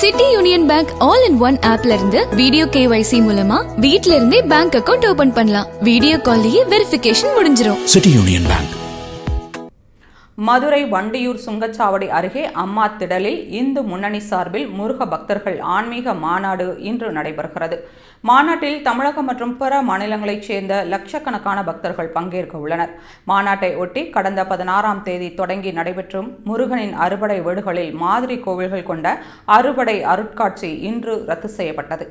City Union Bank all in one ஆப்ல இருந்து video KYC மூலமா வீட்ல இருந்தே பேங்க் அக்கவுண்ட் ஓபன் பண்ணலாம். வீடியோ கால்லயே வெரிஃபிகேஷன் முடிஞ்சிரும். City Union Bank. Madurai Vandiyur சுங்கச்சாவடி அருகே அம்மா திடலில் இந்து முன்னணி சார்பில் முருக பக்தர்கள் ஆன்மீக மாநாடு இன்று நடைபெறுகிறது. மாநாட்டில் தமிழகம் மற்றும் பிற மாநிலங்களைச் சேர்ந்த லட்சக்கணக்கான பக்தர்கள் பங்கேற்க உள்ளனர். மாநாட்டை ஒட்டி கடந்த பதினாறாம் தேதி தொடங்கி நடைபெற்றும் முருகனின் அறுபடை வீடுகளில் மாதிரி கோவில்கள் கொண்ட அறுபடை அருட்காட்சி இன்று ரத்து செய்யப்பட்டது.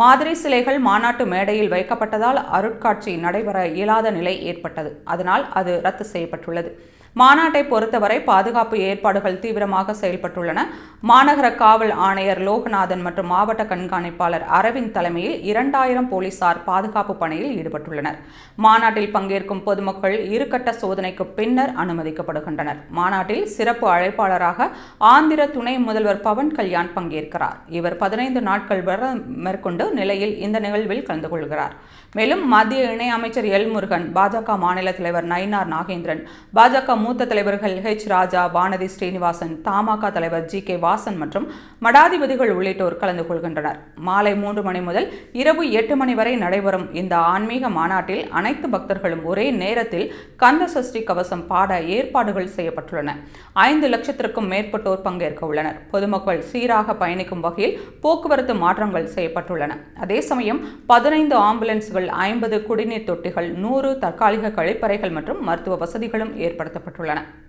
மாதிரி சிலைகள் மாநாட்டு மேடையில் வைக்கப்பட்டதால் அருட்காட்சி நடைபெற இயலாத நிலை ஏற்பட்டது. அதனால் அது ரத்து செய்யப்பட்டுள்ளது. மாநாட்டை பொறுத்தவரை பாதுகாப்பு ஏற்பாடுகள் தீவிரமாக செயல்பட்டுள்ளன. மாநகர காவல் ஆணையர் லோகநாதன் மற்றும் மாவட்ட கண்காணிப்பாளர் அரவிந்த் தலைமையில் இரண்டாயிரம் போலீசார் பாதுகாப்பு பணியில் ஈடுபட்டுள்ளனர். மாநாட்டில் பங்கேற்கும் பொதுமக்கள் இருகட்ட சோதனைக்கு பின்னர் அனுமதிக்கப்படுகின்றனர். மாநாட்டில் சிறப்பு அழைப்பாளராக ஆந்திர துணை முதல்வர் பவன் கல்யாண் பங்கேற்கிறார். இவர் பதினைந்து நாட்கள் வர மேற்கொண்டு நிலையில் இந்த நிகழ்வில் கலந்து கொள்கிறார். மேலும் மத்திய இணையமைச்சர் எல் முருகன் பாஜக மாநில தலைவர் நயினார் நாகேந்திரன் பாஜக மூத்த தலைவர்கள் ஹெச் ராஜா வானதி ஸ்ரீனிவாசன் தமாக தலைவர் ஜி கே வாசன் மற்றும் மடாதிபதிகள் உள்ளிட்டோர் கலந்து கொள்கின்றனர். மாலை மூன்று மணி முதல் இரவு எட்டு மணி வரை நடைபெறும் இந்த ஆன்மீக மாநாட்டில் அனைத்து பக்தர்களும் ஒரே நேரத்தில் கந்த சஷ்டி கவசம் பாட ஏற்பாடுகள் செய்யப்பட்டுள்ளன. ஐந்து லட்சத்திற்கும் மேற்பட்டோர் பங்கேற்க உள்ளனர். பொதுமக்கள் சீராக பயணிக்கும் வகையில் போக்குவரத்து மாற்றங்கள் செய்யப்பட்டுள்ளன. அதே சமயம் பதினைந்து ஆம்புலன்ஸ்கள் ஐம்பது குடிநீர் தொட்டிகள் நூறு தற்காலிக கழிப்பறைகள் மற்றும் மருத்துவ வசதிகளும் ஏற்படுத்தப்பட்டுள்ளன. ആവശ്യപ്പെട്ടുള്ളതാണ്